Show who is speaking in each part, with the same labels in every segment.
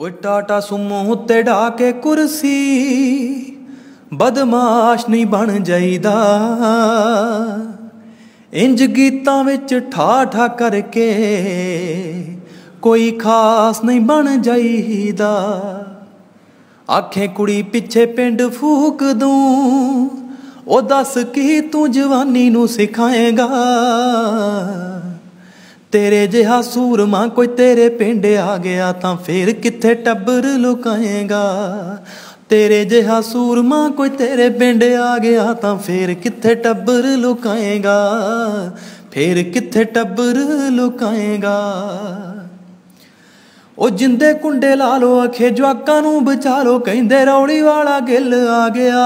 Speaker 1: ਓਏ ਟਾਟਾ ਸੁਮੋ ਉੱਤੇ ਢਾ ਕੇ ਕੁਰਸੀ। ਬਦਮਾਸ਼ ਨਹੀਂ ਬਣ ਜਾਈਦਾ। ਇੰਜ ਗੀਤਾਂ ਵਿੱਚ ਠਾ ਠਾ ਕਰਕੇ ਕੋਈ ਖਾਸ ਨਹੀਂ ਬਣ ਜਾਈਦਾ। ਆਖੇ ਕੁੜੀ ਪਿੱਛੇ ਪਿੰਡ ਫੂਕ ਦੂੰ। ਉਹ ਦੱਸ ਕੀ ਤੂੰ ਜਵਾਨੀ ਨੂੰ ਸਿਖਾਏਗਾ? ਤੇਰੇ ਜਿਹਾ ਸੂਰਮਾ ਕੋਈ ਤੇਰੇ ਪਿੰਡ ਆ ਗਿਆ ਤਾਂ ਫੇਰ ਕਿੱਥੇ ਟੱਬਰ ਲੁਕਾਏਗਾ? ਤੇਰੇ ਜਿਹਾ ਸੂਰਮਾ ਕੋਈ ਤੇਰੇ ਪਿੰਡ ਆ ਗਿਆ ਤਾਂ ਫੇਰ ਕਿੱਥੇ ਟੱਬਰ ਲੁਕਾਏਗਾ? ਫੇਰ ਕਿੱਥੇ ਟੱਬਰ ਲੁਕਾਏਗਾ? ਉਹ ਜਿੰਦੇ ਕੁੰਡੇ ਲਾ ਲੋ ਅਖੇ ਜਵਾਕਾਂ ਨੂੰ ਬਚਾ ਲੋ, ਕਹਿੰਦੇ ਰੌਲੀ ਵਾਲਾ ਗਿੱਲ ਆ ਗਿਆ।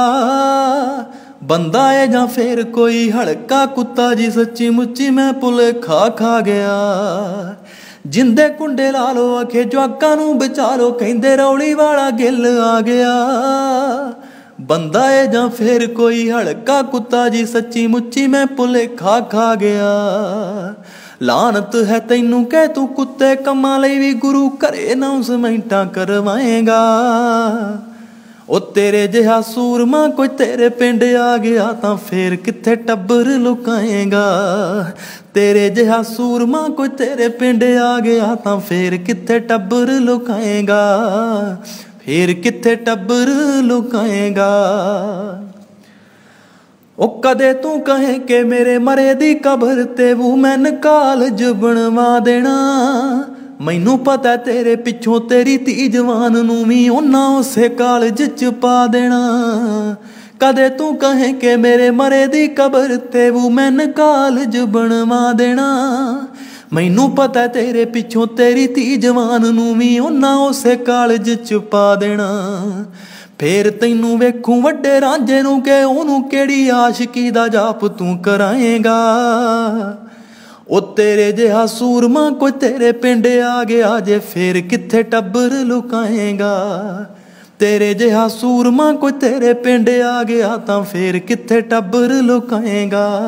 Speaker 1: ਬੰਦਾ ਏ ਜਾਂ ਫੇਰ ਕੋਈ ਹਲਕਾ ਕੁੱਤਾ ਜੀ ਸੱਚੀ ਮੁੱਚੀ ਮੈਂ ਪੁਲੇ ਖਾ ਖਾ ਗਿਆ। ਜਿੰਦੇ ਕੁੰਡੇ ਲਾ ਲੋ ਅਖੇ ਜਵਾਕਾਂ ਨੂੰ ਵਿਚਾਰੋ ਕਹਿੰਦੇ ਰੌਲੀ ਵਾਲਾ ਗਿੱਲ ਆ ਗਿਆ। ਬੰਦਾ ਏ ਜਾਂ ਫੇਰ ਕੋਈ ਹਲਕਾ ਕੁੱਤਾ ਜੀ ਸੱਚੀ ਮੁੱਚੀ ਮੈਂ ਪੁਲੇ ਖਾ ਖਾ ਗਿਆ। ਲਾਨਤ ਹੈ ਤੈਨੂੰ ਕਹਿ ਤੂੰ ਕੁੱਤੇ ਕੰਮਾਂ ਲਈ ਵੀ ਗੁਰੂ ਘਰੇ ਅਨਾਉਂਸਮੈਂਟਾਂ ਕਰਵਾਏਗਾ। ਉਹ ਤੇਰੇ ਜਿਹਾ ਸੂਰਮਾ ਕੋਈ ਤੇਰੇ ਪਿੰਡ ਆ ਗਿਆ ਤਾਂ ਫੇਰ ਕਿੱਥੇ ਟੱਬਰ ਲੁਕਾਏਗਾ? ਤੇਰੇ ਜਿਹਾ ਸੂਰਮਾ ਕੋਈ ਤੇਰੇ ਪਿੰਡ ਆ ਗਿਆ ਤਾਂ ਫੇਰ ਕਿੱਥੇ ਟੱਬਰ ਲੁਕਾਏਗਾ? ਫੇਰ ਕਿੱਥੇ ਟੱਬਰ ਲੁਕਾਏਗਾ? ਉਹ ਕਦੇ ਤੂੰ ਕਹੇ ਕਿ ਮੇਰੇ ਮਰੇ ਦੀ ਕਬਰ ਤੇ ਵੂਮੈਨ ਕਾਲਜ ਬਣਵਾ ਦੇਣਾ। ਮੈਨੂੰ ਪਤਾ ਤੇਰੇ ਪਿੱਛੋਂ ਤੇਰੀ ਧੀ ਜਵਾਨ ਨੂੰ ਵੀ ਉਹਨਾਂ ਉਸੇ ਕਾਲਜ ਚ ਪਾ ਦੇਣਾ। ਕਦੇ ਤੂੰ ਕਹੇ ਕਿ ਮੇਰੇ ਮਰੇ ਦੀ ਕਬਰ ਤੇ ਵੂਮੈਨ ਕਾਲਜ ਬਣਵਾ ਦੇਣਾ। ਮੈਨੂੰ ਪਤਾ ਤੇਰੇ ਪਿੱਛੋਂ ਤੇਰੀ ਧੀ ਜਵਾਨ ਨੂੰ ਵੀ ਉਹਨਾਂ ਉਸੇ ਕਾਲਜ ਚ ਪਾ ਦੇਣਾ। ਫੇਰ ਤੈਨੂੰ ਵੇਖੂ ਵੱਡੇ ਰਾਂਝੇ ਨੂੰ ਕਿ ਉਹਨੂੰ ਕਿਹੜੀ ਆਸ਼ਕੀ ਦਾ ਜਾਪ ਤੂੰ ਕਰਾਏਗਾ। ਉਹ ਤੇਰੇ ਜਿਹਾ ਸੂਰਮਾ ਕੋਈ ਤੇਰੇ ਪਿੰਡ ਆ ਗਿਆ ਜੇ ਫੇਰ ਕਿੱਥੇ ਟੱਬਰ ਲੁਕਾਏਗਾ? ਤੇਰੇ ਜਿਹਾ ਸੂਰਮਾ ਕੋਈ ਤੇਰੇ ਪਿੰਡ ਆ ਗਿਆ ਤਾਂ ਫੇਰ ਕਿੱਥੇ ਟੱਬਰ ਲੁਕਾਏਗਾ?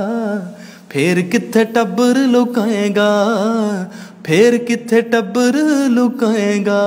Speaker 1: ਫੇਰ ਕਿੱਥੇ ਟੱਬਰ ਲੁਕਾਏਗਾ? ਫੇਰ ਕਿੱਥੇ ਟੱਬਰ ਲੁਕਾਏਗਾ?